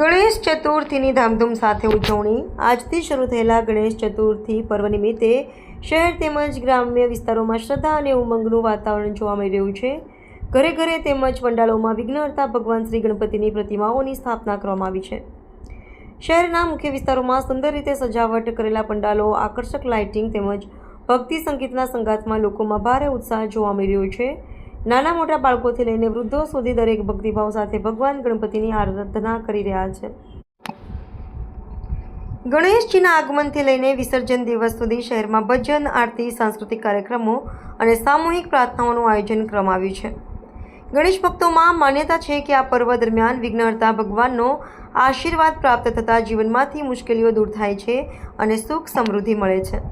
ગણેશ ચતુર્થીની ધામધૂમ સાથે ઉજવણી. આજથી શરૂ થયેલા ગણેશ ચતુર્થી પર્વ નિમિત્તે શહેર તેમજ ગ્રામ્ય વિસ્તારોમાં શ્રદ્ધા અને ઉમંગનું વાતાવરણ જોવા મળી રહ્યું છે. ઘરે ઘરે તેમજ પંડાલોમાં વિઘ્નહર્તા ભગવાન શ્રી ગણપતિની પ્રતિમાઓની સ્થાપના કરવામાં આવી છે. શહેરના મુખ્ય વિસ્તારોમાં સુંદર રીતે સજાવટ કરેલા પંડાલો, આકર્ષક લાઇટિંગ તેમજ ભક્તિ સંગીતના સંગાતમાં લોકોમાં ભારે ઉત્સાહ જોવા મળી રહ્યો છે. નાના મોટા બાળકોથી લઈને વૃદ્ધો સુધી દરેક ભક્તિભાવ સાથે ભગવાન ગણપતિની આરાધના કરી રહ્યા છે. ગણેશજીના આગમનથી લઈને વિસર્જન દિવસ સુધી શહેરમાં ભજન, આરતી, સાંસ્કૃતિક કાર્યક્રમો અને સામૂહિક પ્રાર્થનાઓનું આયોજન કરવામાં આવ્યું છે. ગણેશ ભક્તોમાં માન્યતા છે કે આ પર્વ દરમિયાન વિઘ્નહર્તા ભગવાનનો આશીર્વાદ પ્રાપ્ત થતાં જીવનમાંથી મુશ્કેલીઓ દૂર થાય છે અને સુખ સમૃદ્ધિ મળે છે.